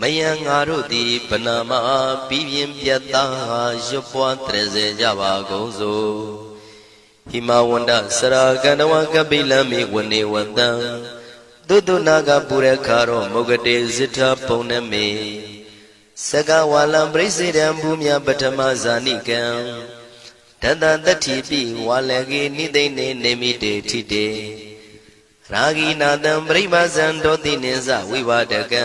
မယံငါတို့သည်ဗနာမပြီးပြင်းပြတ်သားရွတ်ပွားတရစေကြပါကုန်စို့ဟိမဝန္ဒစရာကန္တဝကပိလမိဝနေဝတံသုတုနာကပုရခါရောမုဂတေဇိထပုံနမေစကဝါလံပရိစေတံဘူမြပထမဇာနိကံတတတတ္ထိပိဝါလကေနိသိနေနေမိတေထိတေရာဂိနာတံပရိပါဇံဒောတိနိသဝိဝါဒကံ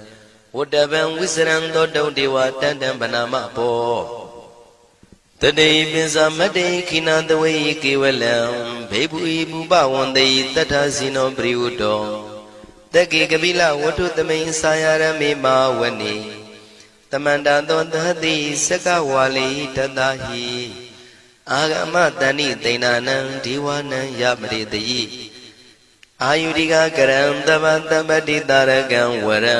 ဝတ္တဗံဝိစရံသောတုံဒေဝတန်တံဗနာမဘောတတေပိစမတေခိနာတဝေကေဝလံဘေဘူဤဘူပဝန္တေတတ္ထဇိနောပရိဝတ္တောတကေကပိလဝတ္ထုသမိန်စာယရမေမာဝနေတမန္တသောသတိစကဝါလိတတဟိအာဂမတဏိသိဏနံဒီဝနံယမရိတယိအာယုရိကကရံတဗ္ဗတပ္ပတိတာရကံဝရံ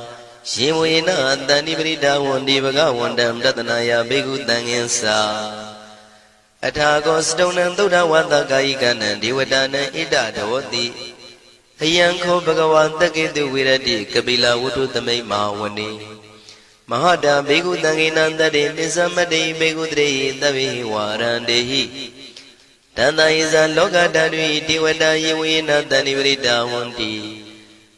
ရှင်ဝေနတန္တိပရိဒါဝန္တိဘဂဝန္တံတတနာယဘိက္ခုတံငင်္စာအထာကောစတုံနံသုဒ္ဓဝတ္တကာယိကနံဒေဝတာနံဣဒဒေဝတိအယံခောဘဂဝါတက္ကေတုဝိရတိကပိလဝတ္ထုသမိတ်မဟာဝနေမဟာတာဘေကုတံဂေနံတတေနိသမတေဘေကုတရေသဗ္ဗေဝါရန္တေဟိတန္တယေဇလောကတတွင်ဒေဝတာယေဝေနတန္တိပရိတာဝန္တိ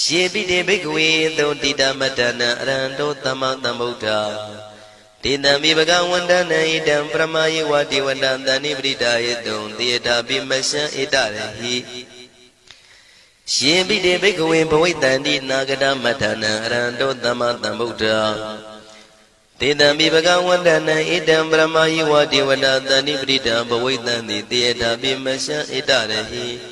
ယေပိတေဘိကဝေသုတိတမတနံအရဟံတောသမ္မာသမ္ဗုဒ္ဓတေတံမိဘဂဝန္တနံဣတံပရမယေဝတိဝတံတဏိပရိဒာယေတုံတေတာပိမရှံဣတရဟိယေပိတေဘိကဝေဘဝိတန္တိနာဂတမတနံအရဟံတောသမ္မာသမ္ဗုဒ္ဓတေတံမိဘဂဝန္တနံဣတံပရမယိဝတိဝတတန္တိပရိတံဘဝိတံတိတေယတာပိမရှံဣတရဟိ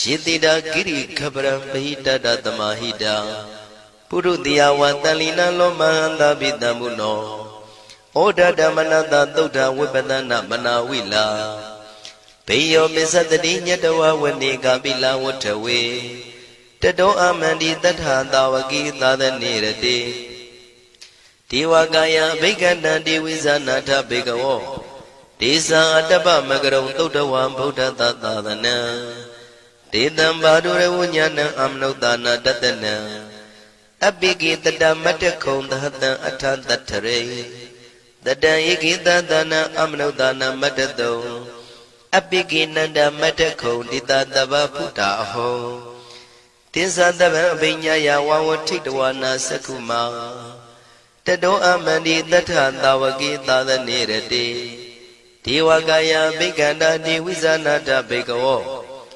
ယေတိတာကိရိခပရံပဟိတတသမာဟိတာပုရုတိယဝတန်လီနလောမဟန္တာပိတံမုနောဩဒဓမ္မနတသုဒ္ဓဝိပဒနာမနာဝိလာဘေယောပစ္စတတိညတဝဝနေကပိလဝထဝေတတောအမန္တိတထာတာဝကိသာသနေရတိဒေဝကာယဘိက္ခန္တံဒေဝိဇာနာထဘေကဝောဒေဇာအတ္တပမကရုံသုဒ္ဓဝံဗုဒ္ဓတသာသနံ ဒေတံဘာဒုရဝဉာဏံအမနုဿာနာတတနံအပိကိတတမတ္တခုံသဟတံအထတထရေတတံဧကိတသနာအမနုဿာနာမတ္တတုံအပိကိနန္ဒမတ္တခုံတိတတဗဖုတာအဟောတိသတဗံအပိညာယဝဝထိတဝနာသကုမာတတောအမန္တိတထသာဝကိသာသနေရတိဒေဝကာယဘိက္ခန္တာတိဝိဇာနာတဘေကဝော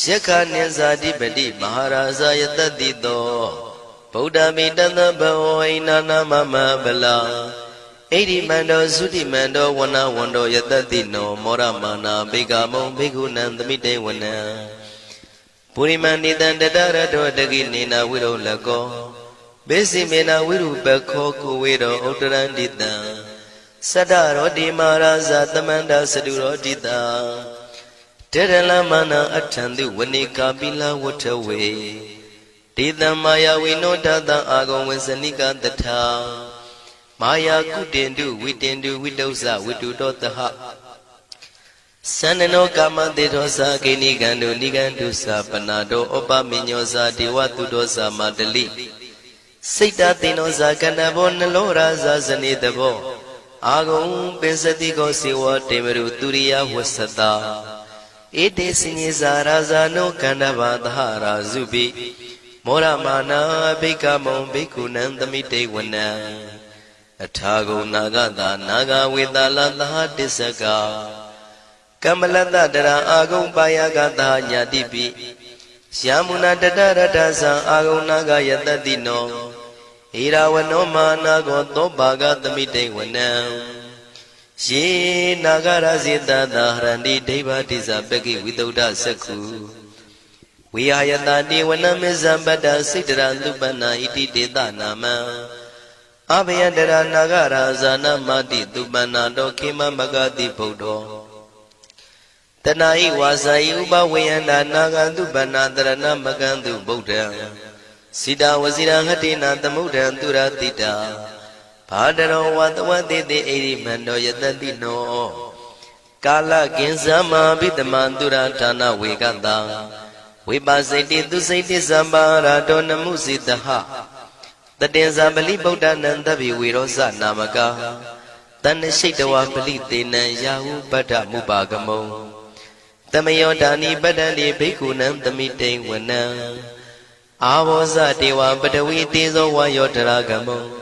ယက္ခနိဇာတိပတိမဟာရာဇယတတိတောဗုဒ္ဓမိတသဘဝိနာနာမမဗလာဣရိမန္တောသုတိမန္တောဝနဝန္တောယတတိနောမောရမာနာဘေကမုံဘေကုဏံသမိတေဝနံပုရိမန္တိတံတတရတောတကိနေနာဝိရုလကောဘေစီမေနာဝိရုပခောကုဝေရောဥတရန္တိတံသတ္တရောတိမာရာဇသမန္တစတုရောတိတံ တေရလမနာအထံတုဝနိကာပိလဝထဝေဒေတံမာယဝိနောတတံအာဂုံဝေစနိကတထာမာယာကုတင်တုဝိတင်တုဝိတုဇဝိတုတောတဟသန္နနောကာမတေသောသာကိနိကံတုနိကံတုသာပနာတောဩပမညောသာဒေဝတုတောသာမတလိစိတ်တသိနောသာကဏဘောနလောရာသာဇနေတဘောအာဂုံပင်စတိကောစေဝတေမရုသူရိယဝဆတာ ဧတေစညေဇာရာဇာနောကန္တဘာသဟရာဇုပိမောရမာနာဘိက္ခမုံဘိက္ခုနံသမိတေဝနံအထာဂုံနာဂတာနာဂဝေတလသဟတစ္စကကမ္မလတတရာအာဂုံပါယကတာညာတိပိယာမုနာတတရတသံအာဂုံနာဂယတတိနောဣရာဝနောမာနာကောသောပါကသမိတေဝနံ ယေနာဂရဇိတသာဟရန္တိဒိဗ္ဗတိဇပကိဝိတုဒ္ဓစက္ခုဝိဟာယတတိဝနမေဇံပတ္တစိတ္တရသုပနာဣတိတေတနာမံအဘယတရနာဂရာဇာနမတိသူပနာတောခေမမဂတိဗုဒ္ဓောတဏှာဤဝါစာဤဥပဝေယန္တာနာဂန္တုဗန္နာတရဏမကံတုဗုဒ္ဓံစိတာဝစီရဟတိနာသမုဒ္ဒံသူရတိတာ ဘာတရောဝတဝတိတိဣရိမန္တောယတတိနောကာလကင်ဇမဘိတမံသူရဌာနဝေကတံဝိပါစိတိသူစိတိသမ္ပါရာတောနမှုစိတဟတတင်္ဇာပလိဗုဒ္ဓနံတဗ္ဗေဝေရောဇနာမကာတဏ္ဍရှိတဝပလိတေနံယာဟုပတ္ထမုပါကမုံတမယောဒာနိပတ္တန္တိဘိက္ခုနံသမိတိန်ဝနံအာဘောဇတေဝပတဝီတေဇောဝါယောတရာကမုံ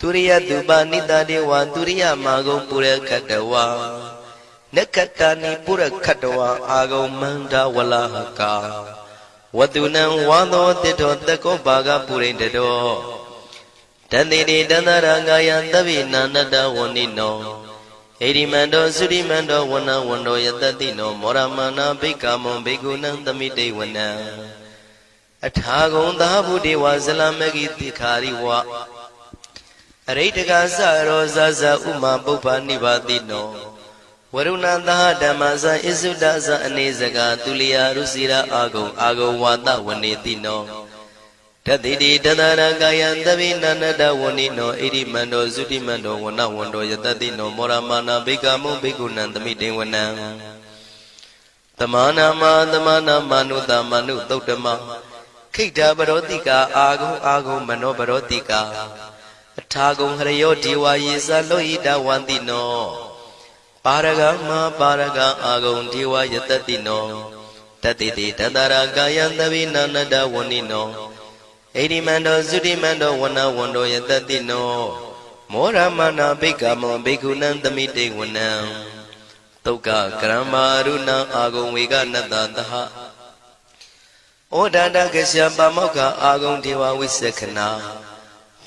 သူရိယသူပါနိတတေဝသူရိယမာဂုံပုရခတဝါနက္ခတနိပုရခတဝါအာဂုံမန္တဝလဟကာဝတုနံဝါသောတိတောတကောဘာဂပုရိတတော်တန်တိတိတန္တရာငါယသဗ္ဗိနန္တတဝဏိနောဣရိမန္တောသုရိမန္တောဝဏဝန္တောယတတိနောမောရမနာဘိက္ခမုံဘိက္ခုနံသမိတေဝနံအထာဂုံသာဘုဒေဝဇလမဂိတိခာရိဝ အရိတကသရောဇဇဥမာပုပ္ပနိဗ္ဗာတိနောဝရုဏသဟဓမ္မဇဣစုဒဇအနေစကသူလျာရုစီရာအာဂုံအာဂုံဝါဒဝနေတိနောတတိတိတသရကာယံသဗိနန္တဝဏိနောဣရိမန္တောသုတိမန္တောဝနဝန္တောယတတိနောမောရမာနာဘိကမုဘိက္ခုနံသမိတေဝနံတမနာမတမနာမနုတမနုသုတ်တမခိတ္တပရောတိကာအာဂုံအာဂုံမနောပရောတိကာအ ထာဂုံဟရယောဒီဝါယေသလောဟိတဝန္တိနောပါရဂမပါရဂအာဂုံဒီဝါယတတိနောတတိတိတတရာကာယံသဗိနန္တဝဏိနောဣတိမန္တောသုတိမန္တောဝနဝန္တောယတတိနောမောရမနာဘိက္ခမောဘိက္ခုနံသမိတေဝနံတုတ်ကကရမရုဏအာဂုံဝေကနတ္တသဟဩဒန္တကရှပါမောက္ခအာဂုံဒေဝဝိသခနာ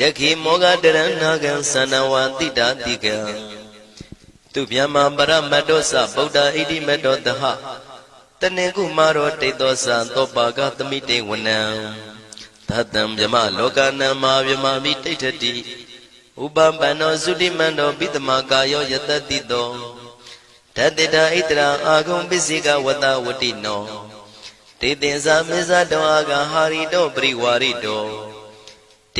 တခိမောဂတရဏကံသနဝတိတာတိကံသူဗျမပရမတ္တောသဗုဒ္ဓဣတိမတ္တောတဟတနေကုမာရောတိတောသံသောပါကသမိတေဝနံသတ္တံဗျမလောကနံမာဗျမမိတိဋ္ဌတိဥပပန္နောသုတိမန္တောပိတမကာယောယတတိတောတတေတာဣတရာအာဂုံပစ္စိကဝတဝတိနောတေတင်္ဇာမေဇတောအာဂဟာရိတောပရိဝါရိတော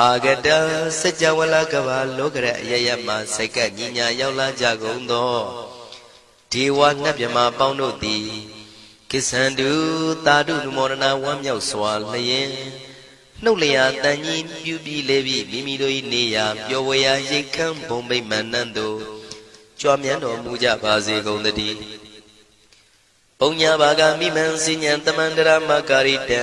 အာဂတစัจ java လကဘာလောကရအယယမစိတ်ကညီညာရောက်လာကြကုန်သောဒေဝငတ်မြမပေါင်းတို့သည်ကိစ္ဆန္တုတာတုနုမောဒနာဝမ်းမြောက်စွာလျင်နှုတ်လျာတန်ကြီးပြူပြီးလေပြီးမိမိတို့၏နေရာပျော်ဝေရာရိတ်ခမ်းဘုံမိတ်မှန်နှံ့တို့ကြွမြန်းတော်မူကြပါစေကုန်သတည်းပုံညာဘာဂမိမံစဉ္ဉံတမန္တရမကာရိတံ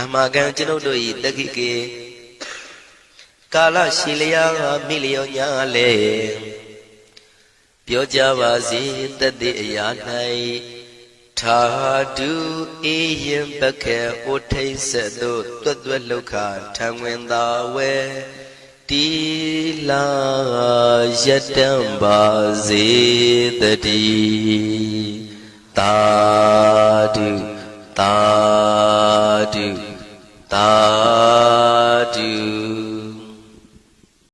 အမကံကျွန်ုပ်တို့၏တက္ခိကေကာလရှိလျာမိလျောညာလေပြောကြပါစေတတ်တဲ့အရာ၌ထာတုအေယံပခေဩထိတ်ဆက်သို့တွတ်တွတ်လောက်ခထံဝင်သာဝဲတီလာယတံပါစေတတိတာတုတာတု သာဓု